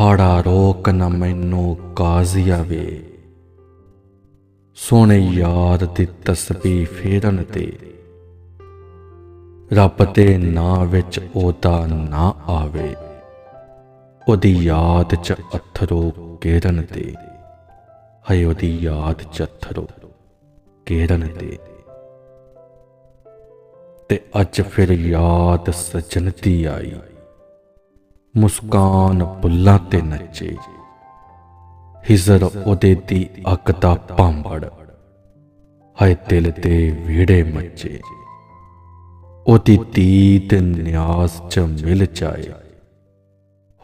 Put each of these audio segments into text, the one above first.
ਹਾੜਾ ਰੋਕ ਨਾ ਮੈਨੂੰ ਕਾਜ਼ੀ ਆਵੇ ਸੋਹਣੇ ਯਾਰ ਦੀ ਤਸਬੀਹ ਫੇਰਨ ਤੇ। ਰੱਬ ਦੇ ਨਾਂ ਵਿੱਚ ਉਹਦਾ ਨਾਂ ਆਵੇ। ਉਹਦੀ ਯਾਦ ਚ ਅਥਰੂ ਕੇਰਨ ਤੇ। ਹੈ ਉਹਦੀ ਯਾਦ ਚ ਅਥਰੂ ਕੇਰਨ ਤੇ। ਤੇ ਅੱਜ ਫਿਰ ਯਾਦ ਸਜਣ ਦੀ ਆਈ। ਮੁਸਕਾਨ ਬੁੱਲਾਂ ਤੇ ਨੱਚੇ। ਹਿਜ਼ਰ ਉਹਦੇ ਦੀ ਅੱਗ ਦਾ ਭਾਂਬੜ। ਹਾਏ ਦਿਲ ਤੇ ਵਿੜੇ ਮੱਚੇ। ਉਹਦੀ ਦੀਦ ਨਿਆਜ਼ ਚ ਮਿਲ ਜਾਏ।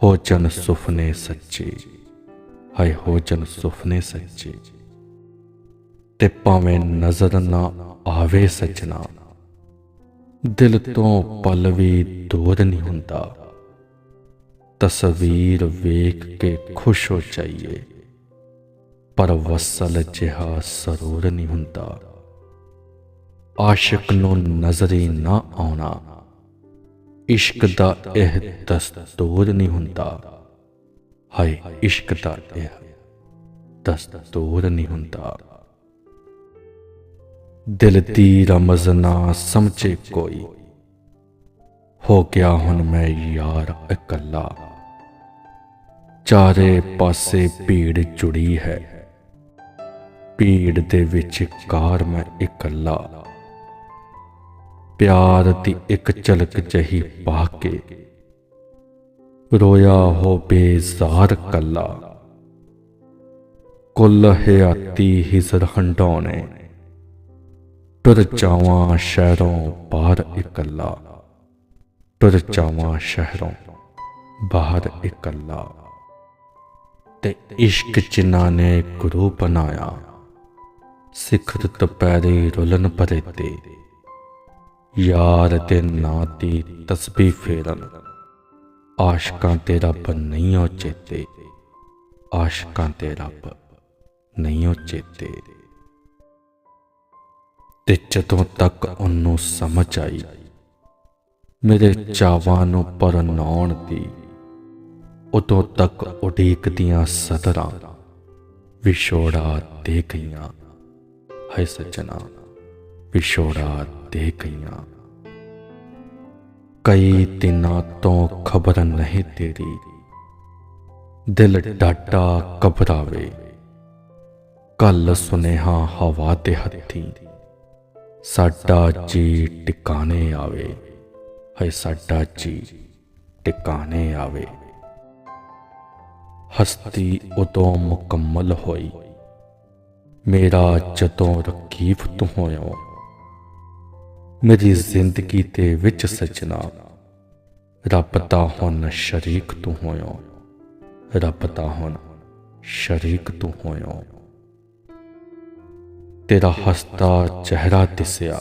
ਹੋ ਜਨ ਸੁਫਨੇ ਸੱਚੇ। ਹਾਏ ਹੋ ਜਨ ਸੁਫਨੇ ਸੱਚੇ। ਤੇ ਭਾਵੇਂ ਨਜ਼ਰ ਨਾ ਆਵੇ ਸਜਣਾ। ਦਿਲ ਤੋਂ ਪਲ ਵੀ ਦੂਰ ਨਹੀਂ ਹੁੰਦਾ। ਤਸਵੀਰ ਵੇਖ ਕੇ ਖੁਸ਼ ਹੋ ਜਾਈਏ। ਪਰ ਵਸਲ ਜਿਹਾ ਸਰੂਰ ਨਹੀਂ ਹੁੰਦਾ। ਆਸ਼ਿਕ ਨੂੰ ਨਜ਼ਰੀ ਨਾ ਆਉਣਾ। ਇਸ਼ਕ ਦਾ ਇਹ ਦਸਤੂਰ ਨਹੀਂ ਹੁੰਦਾ। ਹਾਏ, ਇਸ਼ਕ ਦਾ ਇਹ ਦਸਤੂਰ ਨਹੀਂ ਹੁੰਦਾ। ਦਿਲ ਦੀ ਰਮਜ਼ ਨਾ ਸਮਝੇ ਕੋਈ। ਹੋ ਗਿਆ ਹੁਣ ਮੈਂ ਯਾਰ ਇਕੱਲਾ। ਚਾਰੇ ਪਾਸੇ ਭੀੜ ਜੁੜੀ ਹੈ। ਭੀੜ ਦੇ ਵਿੱਚ ਕਾਰ ਮੈਂ ਇਕੱਲਾ। ਪਿਆਰ ਦੀ ਇੱਕ ਝਲਕ ਜਹੀ ਪਾ ਕੇ ਰੋਇਆ ਹੋ ਬੇਜ਼ਾਰ ਕੱਲਾ। ਕੁੱਲ ਹਯਾਤੀ ਹਿਜ਼ਰ ਹੰਡਾਉਣੇ ਤੁਰ ਚਾਵਾਂ ਸ਼ਹਿਰੋਂ ਬਾਹਰ ਇਕੱਲਾ। ਤੁਰ ਚਾਵਾਂ ਸ਼ਹਿਰੋਂ ਬਾਹਰ ਇਕੱਲਾ। ਤੇ ਇਸ਼ਕ ਜਿਨ੍ਹਾਂ ਨੇ ਗੁਰੂ ਬਣਾਇਆ ਸਿਖਰ ਦੁਪਹਿਰੇ ਰੁਲਨ ਭਰੇ ਤੇ ਯਾਰ ਦੇ ਨਾਂ ਦੀ ਤਸਬੀਹ ਫੇਰਨ। ਆਸ਼ਕਾਂ ਤੇ ਰੱਬ ਨਹੀਂ ਹੋ ਚੇਤੇ। ਆਸ਼ਕਾਂ ਤੇ ਰੱਬ ਨਹੀਂ ਹੋ ਚੇਤੇ। ਤੇ ਜਦੋਂ ਤੱਕ ਉਹਨੂੰ ਸਮਝ ਆਈ, ਮੇਰੇ ਚਾਵਾਂ ਨੂੰ ਪਰਨਾਉਣ ਦੀ ਉਦੋਂ ਤੱਕ ਉਡੀਕ ਦੀਆਂ ਸਦਰਾਂ ਵਿਛੋੜਾ ਦੇ ਗਈਆਂ ਹੈ ਸੱਜਣਾ, ਵਿਛੋੜਾ ਦੇ ਗਈਆਂ ਕਈ ਦਿਨਾਂ ਤੋਂ ਖਬਰ ਨਹੀਂ ਤੇਰੀ, ਦਿਲ ਡਾਟਾ ਘਬਰਾਵੇ। ਕੱਲ ਸੁਨੇਹਾ ਹਵਾ ਤੇ ਹੱਥੀ, ਸਾਡਾ ਜੀ ਟਿਕਾਣੇ ਆਵੇ। ਹੈ ਸਾਡਾ ਜੀ ਟਿਕਾਣੇ ਆਵੇ। ਹਸਤੀ ਉਦੋਂ ਮੁਕੰਮਲ ਹੋਈ। ਮੇਰਾ ਜਦੋਂ ਰਕੀਬ ਤੂੰ ਹੋਇਓ, ਮੇਰੀ ਜ਼ਿੰਦਗੀ ਦੇ ਵਿੱਚ ਸਜਣਾ। ਰੱਬ ਦਾ ਹੁਣ ਸ਼ਰੀਕ ਤੂੰ ਹੋਇਆ ਰੱਬ ਦਾ ਹੁਣ ਸ਼ਰੀਕ ਤੂੰ ਹੋਇਓ। ਤੇਰਾ ਹਸਤਾ ਚਿਹਰਾ ਦਿਸਿਆ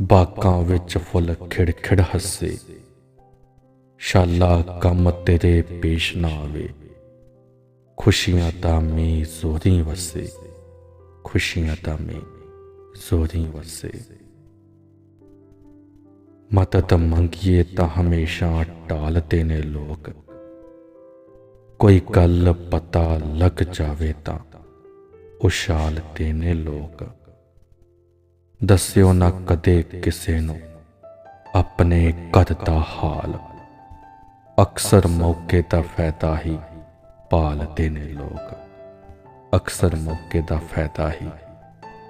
ਬਾਕਾਂ ਵਿੱਚ ਫੁੱਲ ਖਿੜਖਿੜ ਹੱਸੇ। ਸ਼ਾਲਾ ਕੰਮ ਤੇਰੇ ਪੇਸ਼ ਨਾ ਆਵੇ। ਖੁਸ਼ੀਆਂ ਤਾਂ ਮੇ ਜ਼ੋਰੀ ਵਸੇ। ਖੁਸ਼ੀਆਂ ਤਾਂ ਮੇ ਜ਼ੋਰੀ ਵਸੇ। ਮਦਦ ਮੰਗੀਏ ਤਾਂ ਹਮੇਸ਼ਾ ਟਾਲਦੇ ਨੇ ਲੋਕ। ਕੋਈ ਗੱਲ ਪਤਾ ਲੱਗ ਜਾਵੇ ਤਾਂ ਉਛਾਲਦੇ ਨੇ ਲੋਕ। ਦੱਸਿਓ ਨਾ ਕਦੇ ਕਿਸੇ ਨੂੰ ਆਪਣੇ ਘਰ ਦਾ ਹਾਲ। ਅਕਸਰ ਮੌਕੇ ਦਾ ਫਾਇਦਾ ਹੀ ਪਾਲਦੇ ਨੇ ਲੋਕ। ਅਕਸਰ ਮੌਕੇ ਦਾ ਫਾਇਦਾ ਹੀ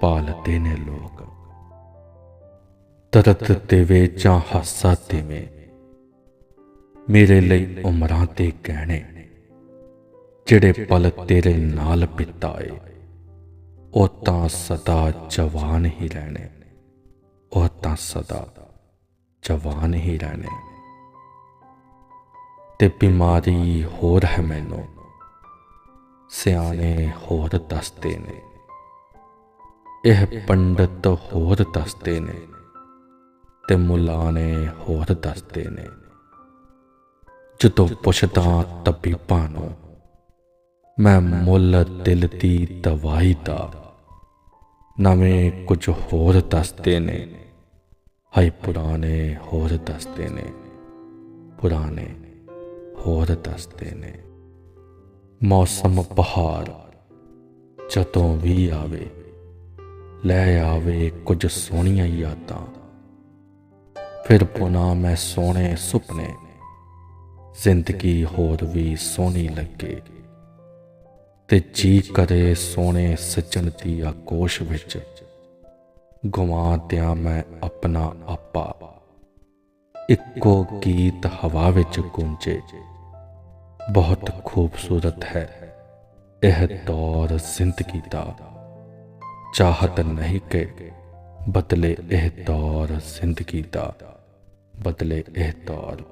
ਪਾਲਦੇ ਨੇ ਲੋਕ। ਤਰਤ ਦੇਵੇ ਜਾਂ ਹਾਸਾ ਦੇਵੇ ਮੇਰੇ ਲਈ ਉਮਰਾਂ ਤੇ ਗਹਿਣੇ, ਜਿਹੜੇ ਪਲ ਤੇਰੇ ਨਾਲ ਬਿਤਾਏ, ਉਹ ਤਾਂ ਸਦਾ ਜਵਾਨ ਹੀ ਰਹਿਣੇ, ਉਹ ਤਾਂ ਸਦਾ ਜਵਾਨ ਹੀ ਰਹਿਣੇ। ਤੇ ਬਿਮਾਰੀ ਹੋਰ ਹੈ ਮੈਨੂੰ। ਸਿਆਣੇ ਹੋਰ ਦੱਸਦੇ ਨੇ। ਇਹ ਪੰਡਤ ਹੋਰ ਦੱਸਦੇ ਨੇ ਤੇ ਮੁਲਾਣੇ ਹੋਰ ਦੱਸਦੇ ਨੇ। ਜਦੋਂ ਪੁੱਛਦਾ ਤਬੀਬਾਂ ਨੂੰ, ਮੈਂ ਮੁੱਲ ਦਿਲ ਦੀ ਦਵਾਈ ਦਾ। ਨਵੇਂ ਕੁਝ ਹੋਰ ਦੱਸਦੇ ਨੇ। ਹਾਈ ਪੁਰਾਣੇ ਹੋਰ ਦੱਸਦੇ ਨੇ। ਪੁਰਾਣੇ ਹੋਰ ਦੱਸਦੇ ਨੇ, ਮੌਸਮ ਬਹਾਰ ਜਦੋਂ ਵੀ ਆਵੇ, ਲੈ ਆਵੇ ਕੁਝ ਸੋਹਣੀਆਂ ਯਾਦਾਂ। ਫਿਰ ਪੁਨਾ ਮੈਂ ਸੋਹਣੇ ਸੁਪਨੇ, ਜ਼ਿੰਦਗੀ ਹੋਰ ਵੀ ਸੋਹਣੀ ਲੱਗੇ। ਤੇ ਜੀ ਕਰੇ ਸੋਹਣੇ ਸੱਜਣ ਦੀ ਆਕੋਸ਼ ਵਿੱਚ ਗਵਾ ਦਿਆਂ ਮੈਂ ਆਪਣਾ ਆਪਾ। ਇੱਕੋ ਗੀਤ ਹਵਾ ਵਿੱਚ ਗੂੰਜੇ। ਬਹੁਤ ਖੂਬਸੂਰਤ ਹੈ। ਇਹ ਦੌਰ ਜ਼ਿੰਦਗੀ ਦਾ। ਚਾਹਤ ਨਹੀਂ ਕਿ ਬਦਲੇ ਇਹ ਦੌਰ ਜ਼ਿੰਦਗੀ ਦਾ। ਬਦਲੇ ਇਹ ਦੌਰ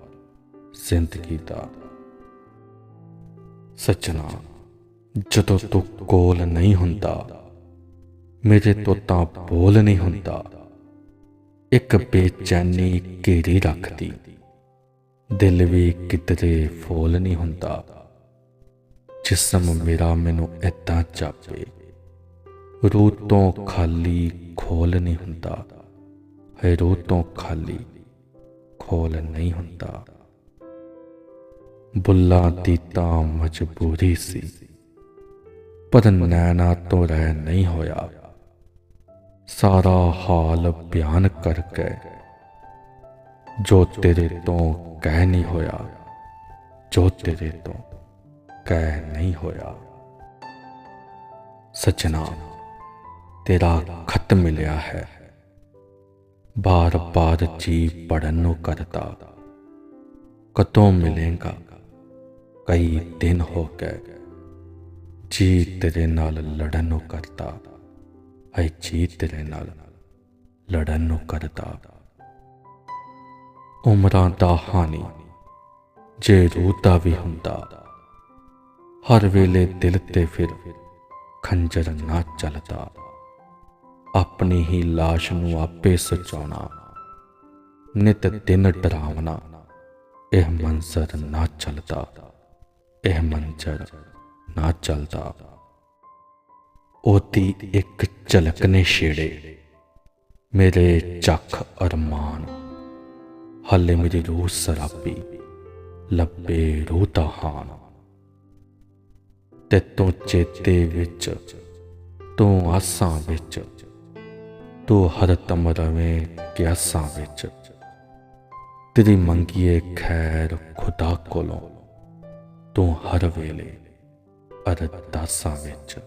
ਜ਼ਿੰਦਗੀ ਦਾ। ਸੱਚਨਾ ਜਦੋਂ ਤੂੰ ਕੋਲ ਨਹੀਂ ਹੁੰਦਾ, ਮੇਰੇ ਤੋਂ ਤਾਂ ਬੋਲ ਨਹੀਂ ਹੁੰਦਾ। ਇੱਕ ਬੇਚੈਨੀ ਘੇਰੀ ਰੱਖਦੀ। ਦਿਲ ਵੀ ਕਿਤੇ ਫੋਲ ਨਹੀਂ ਹੁੰਦਾ। ਜਿਸਮ ਮੇਰਾ ਮੈਨੂੰ ਏਦਾਂ ਚਾਪੇ। ਰੂਹ ਤੋਂ ਖਾਲੀ ਖੋਲ ਨਹੀਂ ਹੁੰਦਾ। ਹੈ ਰੂਹ ਤੋਂ ਖਾਲੀ ਖੋਲ ਨਹੀਂ ਹੁੰਦਾ। ਬੁੱਲਾ ਦੀ ਤਾਂ ਮਜਬੂਰੀ ਸੀ। ਪਰ ਨੈਣਾ ਤੋਂ ਰਹਿ ਨਹੀਂ ਹੋਇਆ। ਸਾਰਾ ਹਾਲ ਬਿਆਨ ਕਰਕੇ ਜੋ ਤੇਰੇ ਤੋਂ ਕਹਿ ਨਹੀਂ ਹੋਇਆ, ਜੋ ਤੇਰੇ ਤੋਂ ਕਹਿ ਨਹੀਂ ਹੋਇਆ। ਸੱਜਣਾ, ਤੇਰਾ ਖਤ ਮਿਲਿਆ ਹੈ। ਬਾਰ ਬਾਰ ਜੀ ਪੜਨ ਨੂੰ ਕਰਦਾ, ਕਦੋਂ ਮਿਲੇਗਾ? ਕਈ ਦਿਨ ਹੋ ਗਏ, ਜੀ ਤੇਰੇ ਨਾਲ ਲੜਨ ਨੂੰ ਕਰਦਾ। ਹੈ ਜੀ ਤੇਰੇ ਨਾਲ, ਲੜਨ ਨੂੰ ਕਰਦਾ ਉਮਰਾਂ ਦਾ ਹਾਨੀ, ਜੇ ਰੂਹ ਦਾ ਵੀ ਹੁੰਦਾ। ਹਰ ਵੇਲੇ ਦਿਲ ਤੇ ਫਿਰ ਖੰਜਰ ਨਾ ਚੱਲਦਾ। ਆਪਣੀ ਹੀ লাশ ਨੂੰ ਆਪੇ ਸਜਾਉਣਾ, ਨਿਤ ਦਿਨ ਡਰਾਵਣਾ, ਇਹ ਮੰਜ਼ਰ ਨਾ ਚੱਲਦਾ, ਇਹ ਮੰਜ਼ਰ ਨਾ ਚੱਲਦਾ। ਉਹਦੀ ਇੱਕ ਝਲਕ ਨੇ ਛੇੜੇ। ਮੇਰੇ ਚੱਖ ਅਰਮਾਨ, ਹੱਲੇ ਮੇਰੀ ਰੂਹ ਸਰਾਪੀ, ਲੱਭੇ ਰੂਹ ਹਾਨ। ਤੇ ਤੂੰ ਚੇਤੇ ਵਿੱਚ, ਤੂੰ ਆਸਾਂ ਵਿੱਚ, ਤੂੰ ਹਰ ਤਮ ਰਵੇਂ ਕਿਆਸਾਂ ਵਿੱਚ। ਤੇਰੀ ਮੰਗੀਏ ਖੈਰ ਖੁਦਾ ਕੋਲੋਂ, ਤੂੰ ਹਰ ਵੇਲੇ ਅਰਦਾਸਾਂ ਵਿੱਚ।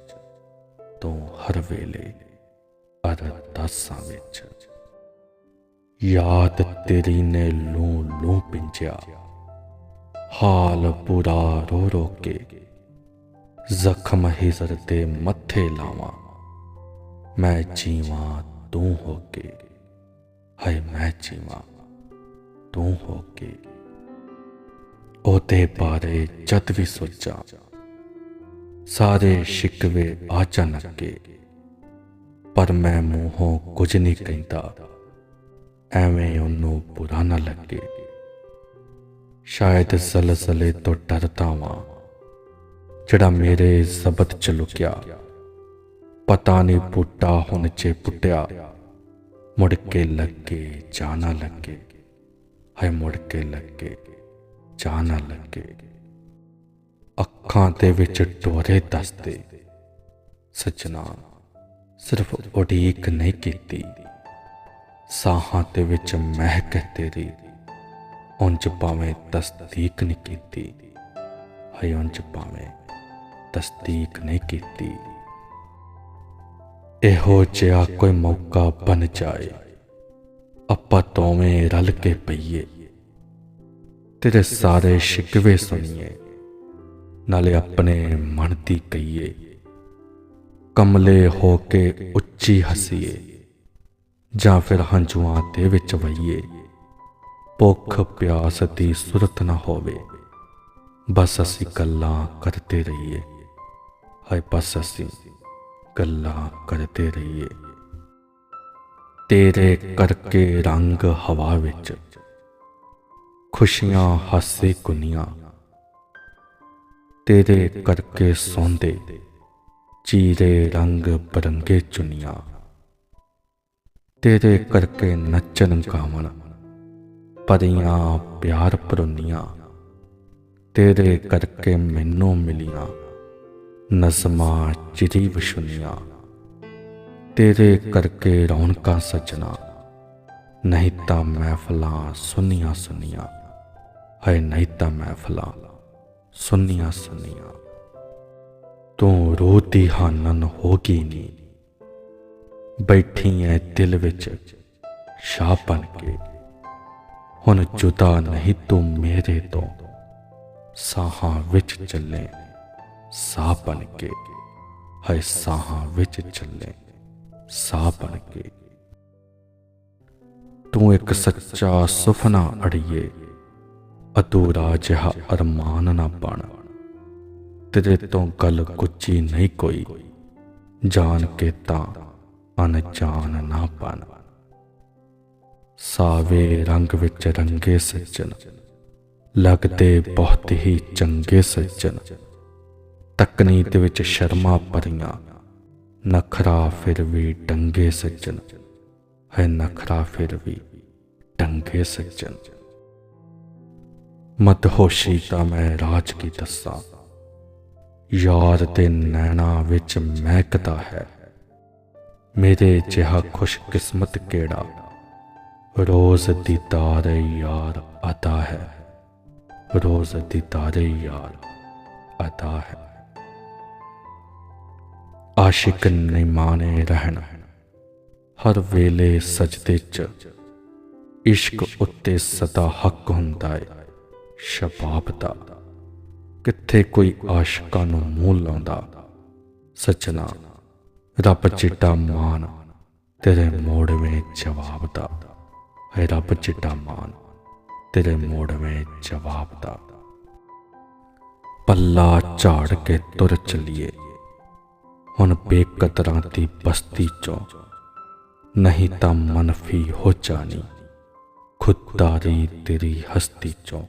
ਤੂੰ ਹਰ ਵੇਲੇ ਅਰਦਾਸਾਂ ਵਿੱਚ। ਯਾਦ ਤੇਰੀ ਨੇ ਲੂ ਲੂ ਪਿੰਜਿਆ, ਹਾਲ ਬੁਰਾ ਰੋ ਰੋ ਕੇ। ਜ਼ਖਮ ਹਿਜ਼ਰ ਤੇ ਮੱਥੇ ਲਾਵਾਂ, ਮੈਂ ਜੀਵਾਂ ਤੂੰ ਹੋ ਕੇ। ਹਾਏ, ਮੈਂ ਜੀਵਾਂ ਤੂੰ ਹੋ ਕੇ। ਉਹਦੇ ਬਾਰੇ ਜਦ ਵੀ ਸੋਚਾਂ ਸਾਰੇ ਸ਼ਿਕਵੇ ਆ ਕੇ। ਪਰ ਮੈਂ ਮੂੰਹੋਂ ਕੁਝ ਨਹੀਂ ਕਹਿੰਦਾ। ਐਵੇਂ ਉਹਨੂੰ ਬੁਰਾ ਨਾ ਲੱਗੇ। ਸ਼ਾਇਦ ਜ਼ਲਜ਼ਲੇ ਤੋਂ ਡਰਦਾ ਵਾਂ, ਜਿਹੜਾ ਮੇਰੇ ਜ਼ਬਤ ਚ ਲੁਕਿਆ। ਪਤਾ ਨਹੀਂ ਪੁੱਟਾ ਹੁਣ ਚੇ ਪੁੱਟਿਆ, ਮੁੜ ਕੇ ਲੱਗੇ ਜਾਣਾ ਲੱਗੇ। ਹਾਏ ਮੁੜ ਕੇ ਲੱਗੇ ਜਾਣਾ ਲੱਗੇ। ਅੱਖਾਂ ਦੇ ਵਿੱਚ ਡੋਰੇ ਦੱਸਦੇ। ਸੱਜਣਾ ਸਿਰਫ ਉਡੀਕ ਨਹੀਂ ਕੀਤੀ। ਸਾਹਾਂ ਦੇ ਵਿੱਚ ਮਹਿਕ ਤੇਰੀ। ਉਂਝ ਭਾਵੇਂ ਤਸਦੀਕ ਨਹੀਂ ਕੀਤੀ। ਹਾਏ, ਉਂਝ ਭਾਵੇਂ ਤਸਦੀਕ ਨਹੀਂ ਕੀਤੀ। ਇਹੋ ਜਿਹਾ ਕੋਈ ਮੌਕਾ ਬਣ ਜਾਏ। ਆਪਾਂ ਤੋਵੇਂ ਰਲ ਕੇ ਪਈਏ ਤੇਰੇ ਸਾਰੇ ਸ਼ਿਕਵੇ ਸੁਣੀਏ। ਨਾਲੇ ਆਪਣੇ ਮਨ ਦੀ ਕਹੀਏ, ਕਮਲੇ ਹੋ ਕੇ ਉੱਚੀ ਹਸੀਏ, ਜਾਂ ਫਿਰ ਹੰਝੂਆਂ ਦੇ ਵਿੱਚ ਵਈਏ ਭੁੱਖ ਪਿਆਸ ਦੀ ਸੁਰਤ ਨਾ ਹੋਵੇ, ਬਸ ਅਸੀਂ ਗੱਲਾਂ ਕਰਦੇ ਰਹੀਏ। ਹਾਏ ਬਸ ਅਸੀਂ ਗੱਲਾਂ ਕਰਦੇ ਰਹੀਏ। ਤੇਰੇ ਕਰਕੇ ਰੰਗ ਹਵਾ ਵਿੱਚ, ਖੁਸ਼ੀਆਂ ਹਾਸੇ ਕੁਨੀਆਂ ਤੇਰੇ ਕਰਕੇ ਸੌਂਦੇ, ਚੀਰੇ ਰੰਗ ਬਰੰਗੇ ਚੁੰਨੀਆਂ। ਤੇਰੇ ਕਰਕੇ ਨੱਚਣ ਗਾਵਣ, ਪਰੀਆਂ ਪਿਆਰ ਪਰੁੰਨੀਆਂ। ਤੇਰੇ ਕਰਕੇ ਮੈਨੂੰ ਮਿਲੀਆਂ ਨਜ਼ਮਾਂ ਚਿਰੀ ਵਿਸ਼ੁਨੀਆਂ ਤੇਰੇ ਕਰਕੇ ਰੌਣਕਾਂ ਸਜਣਾ, ਨਹੀਂ ਤਾਂ ਮਹਿਫਲਾਂ ਸੁਨੀਆਂ ਸੁਨੀਆਂ ਹੈ ਨਹੀਂ ਤਾਂ ਮਹਿਫਲਾਂ। ਸੁਨੀਆਂ ਸੁਨੀਆਂ ਤੂੰ ਰੋਤੀ ਹਾਨਨ ਹੋ ਗਈ ਨੀ? ਬੈਠੀ ਐ ਦਿਲ ਵਿੱਚ ਸ਼ਾਹ ਬਣ ਕੇ। ਹੁਣ ਜੁਦਾ ਨਹੀਂ ਤੂੰ ਮੇਰੇ ਤੋਂ। ਸਾਹਾਂ ਵਿੱਚ ਚੱਲੇ ਸਾਹ ਬਣ ਕੇ। ਹੈ ਸਾਹਾਂ ਵਿੱਚ ਚੱਲੇ ਸਾਹ ਬਣ ਕੇ। ਤੂੰ ਇੱਕ ਸੱਚਾ ਸੁਫਨਾ ਅੜੀਏ। ਅਧੂਰਾ ਜਿਹਾ ਅਰਮਾਨ ਨਾ ਬਣ। ਤੇਰੇ ਤੋਂ ਗੱਲ ਗੁੱਚੀ ਨਹੀਂ ਕੋਈ। ਜਾਣ ਕੇ ਤਾਂ ਅਣਜਾਣ ਨਾ ਬਣ। ਸਾਵੇ ਰੰਗ ਵਿੱਚ ਰੰਗੇ ਸੱਜਣ, ਲੱਗਦੇ ਬਹੁਤ ਹੀ ਚੰਗੇ ਸੱਜਣ। ਤਕਨੀਤ ਵਿੱਚ ਸ਼ਰਮਾ ਭਰੀਆਂ, ਨਖਰਾ ਫਿਰ ਵੀ ਟੰਗੇ ਸੱਜਣ। ਹੈ ਨਖਰਾ ਫਿਰ ਵੀ ਟੰਗੇ ਸੱਜਣ। ਮਦਹੋਸ਼ੀ ਤਾਂ ਮੈਂ ਰਾਜ ਕੀ ਦੱਸਾਂ? ਯਾਰ ਤੇ ਨੈਣਾ ਵਿੱਚ ਮਹਿਕਦਾ ਹੈ। ਮੇਰੇ ਜਿਹਾ ਖੁਸ਼ ਕਿਸਮਤ ਕਿਹੜਾ? ਰੋਜ਼ ਦੀਦਾਰ ਯਾਰ ਅਤਾ ਹੈ। ਰੋਜ਼ ਦੀਦਾਰ ਯਾਰ ਅਤਾ ਹੈ। ਆਸ਼ਿਕ ਨਹੀਂ ਮਾਨੇ ਰਹਿਣ। ਹਰ ਵੇਲੇ ਸਜਦੇ ਚ। ਇਸ਼ਕ ਉੱਤੇ ਸਦਾ ਹੱਕ ਹੁੰਦਾ ਹੈ ਸ਼ਬਾਬ ਦਾ। ਕਿੱਥੇ ਕੋਈ ਆਸ਼ਿਕਾਂ ਨੂੰ ਮੂੰਹ ਲਾਉਂਦਾ। ਸਚਨਾ ਰੱਬ ਚਿੱਟਾ ਮਾਨ, ਤੇਰੇ ਮੋੜਵੇਂ ਜਵਾਬ ਦਾ। ਹੈ ਰੱਬ ਚਿੱਟਾ ਮਾਨ, ਤੇਰੇ ਮੋੜਵੇਂ ਜਵਾਬ ਦਾ। ਪੱਲਾ ਝਾੜ ਕੇ ਤੁਰ ਚਲੀਏ। ਹੁਣ ਬੇਕਦਰਾਂ ਦੀ ਬਸਤੀ ਚੋਂ। ਨਹੀਂ ਤਾਂ ਮਨਫੀ ਹੋ ਜਾਣੀ। ਖੁਦਦਾਰੀ ਤੇਰੀ ਹਸਤੀ ਚੋਂ।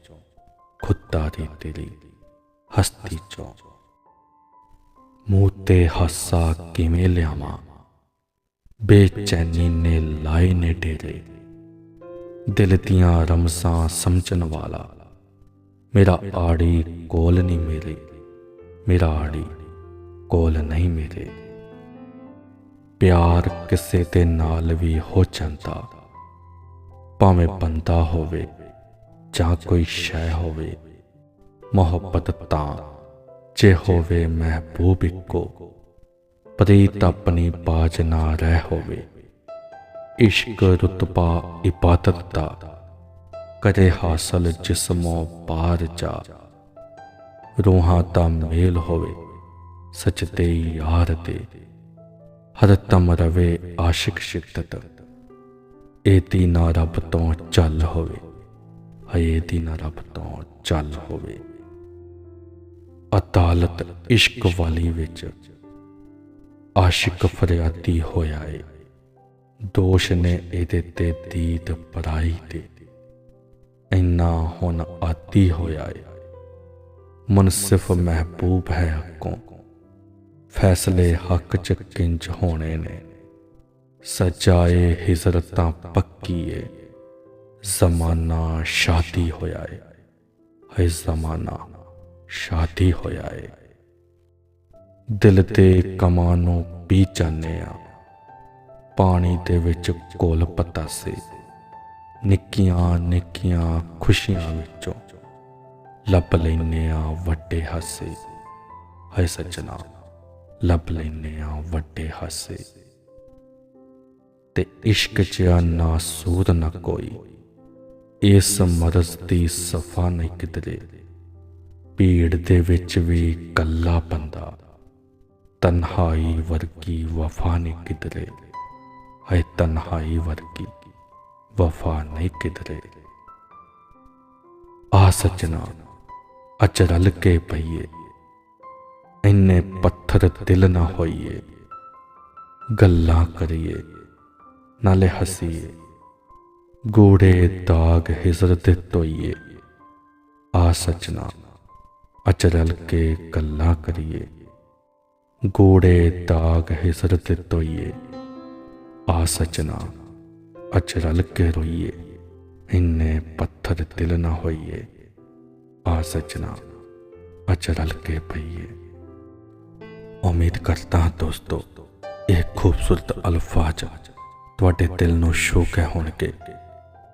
ਖੁਦਦਾਰੀ ਤੇਰੀ ਹਸਤੀ ਚੋਂ। ਮੂੰਹ ਤੇ ਹਾਸਾ ਕਿਵੇਂ ਲਿਆਵਾਂ? ਬੇਚੈਨੀ ਨੇ ਲਾਏ ਨੇ ਡੇਰੇ। ਦਿਲ ਦੀਆਂ ਰਮਸਾਂ ਸਮਝਣ ਵਾਲਾ। ਮੇਰਾ ਆੜੀ ਕੋਲ ਨਹੀਂ ਮੇਰੇ। ਮੇਰਾ ਆੜੀ ਕੋਲ ਨਹੀਂ ਮੇਰੇ। ਪਿਆਰ ਕਿਸੇ ਦੇ ਨਾਲ ਵੀ ਹੋ ਜਾਂਦਾ। ਭਾਵੇਂ ਬੰਦਾ ਹੋਵੇ ਜਾਂ ਕੋਈ ਸ਼ੈ ਹੋਵੇ, ਮੁਹੱਬਤ ਤਾਂ, ਜੇ ਹੋਵੇ ਮਹਿਬੂਬ ਇੱਕੋ ਪ੍ਰੀਤ ਆਪਣੀ ਬਾਜ ਨਾ ਰਹਿ ਹੋਵੇ। ਇਸ਼ਕ, ਰਤਬਾ, ਇਬਾਦਤ ਦਾ ਕਰੇ ਹਾਸਲ ਜਿਸਮੋਂ ਪਾਰ ਜਾ। ਰੂਹਾਂ ਦਾ ਮੇਲ ਹੋਵੇ ਸਚਤੇ ਯਾਰ ਦੇ ਹਰ ਤਮ ਰਵੇ ਆਸ਼ਿਕ ਸ਼ਿੱਦਤ। ਏਤੀ ਨਾ ਰੱਬ ਤੋਂ ਚੱਲ ਹੋਵੇ। ਹਏ ਤੀ ਨਾ ਰੱਬ ਤੋਂ ਚੱਲ ਹੋਵੇ। ਅਦਾਲਤ ਇਸ਼ਕ ਵਾਲੀ ਵਿੱਚ ਆਸ਼ਿਕ ਫਰਿਆਦੀ ਹੋਇਆ ਏ। ਦੋਸ਼ ਨੇ ਇਹਦੇ ਤੇ ਦੀਦ ਪਰਾਈ ਤੇ। ਇੰਨਾ ਹੁਣ ਆਤੀ ਹੋਇਆ ਏ। ਮੁਨਸਿਫ ਮਹਿਬੂਬ ਹੈ ਹੱਕੋਂ। ਫੈਸਲੇ ਹੱਕ ਚ ਕਿੰਜ ਹੋਣੇ ਨੇ। ਸਜਾਏ ਹਿਜ਼ਰਤਾਂ ਪੱਕੀ ਏ। ਜ਼ਮਾਨਾ ਸ਼ਾਦੀ ਹੋਇਆ ਏ। ਹੈ ਜ਼ਮਾਨਾ ਸ਼ਾਦੀ ਹੋਇਆ ਏ। ਦਿਲ ਤੇ ਕਮਾਂ ਨੂੰ ਪੀ ਜਾਂਦੇ ਆ। ਪਾਣੀ ਦੇ ਵਿੱਚ ਕੋਲ ਪਤਾਸੇ। ਨਿੱਕੀਆਂ ਨਿੱਕੀਆਂ ਖੁਸ਼ੀਆਂ ਵਿੱਚੋਂ ਲੱਭ ਲੈਨੇ ਆ ਵੱਡੇ ਹਾਸੇ। ਹੈ ਸੱਜਣਾ, ਲੱਭ ਲੈਨੇ ਆ ਵੱਡੇ ਹਾਸੇ। ਤੇ ਇਸ਼ਕ ਚ ਨਾ ਸੂਦ ਨਾ ਕੋਈ। ਇਸ ਮਰਜ਼ ਦੀ ਸਫਾ ਨਹੀਂ ਕਿਧਰੇ। ਭੀੜ ਦੇ ਵਿੱਚ ਵੀ ਕੱਲਾ ਬੰਦਾ, ਤਨਹਾਈ ਵਰਗੀ ਵਫਾ ਨਹੀਂ ਕਿਧਰੇ। ਹੈ ਤਨਹਾਈ ਵਰਗੀ ਵਫਾ ਨਹੀਂ ਕਿਧਰੇ। ਆ ਸੱਜਣਾ, ਅਚਰਲ ਕੇ ਪਈਏ। ਇੰਨੇ ਪੱਥਰ ਦਿਲ ਨਾ ਹੋਈਏ। ਗੱਲਾਂ ਕਰੀਏ, ਨਾਲੇ ਹਸੀਏ। ਗੂੜੇ ਦਾਗ ਹਿਜ਼ਰ ਤੇ ਤੋਈਏ ਆ ਸੱਜਣਾ ਅੱਜ ਕੇ ਗੱਲਾਂ ਕਰੀਏ। ਗੂੜੇ ਦਾਗ ਹਿਜ਼ਰ ਤੇ ਤੋਈਏ ਆ ਸੱਜਣਾ ਅੱਜ ਰਲ ਕੇ ਰੋਈਏ। ਇੰਨੇ ਪੱਥਰ ਦਿਲ ਨਾ ਹੋਈਏ। ਆ ਸੱਜਣਾ ਅੱਜ ਰਲ ਕੇ ਪਈਏ ਉਮੀਦ ਕਰਦਾ ਹਾਂ ਦੋਸਤੋ, ਇਹ ਖੂਬਸੂਰਤ ਅਲਫਾਜ਼ ਤੁਹਾਡੇ ਦਿਲ ਨੂੰ ਸ਼ੋਕ ਕੇ ਹੋਣਗੇ।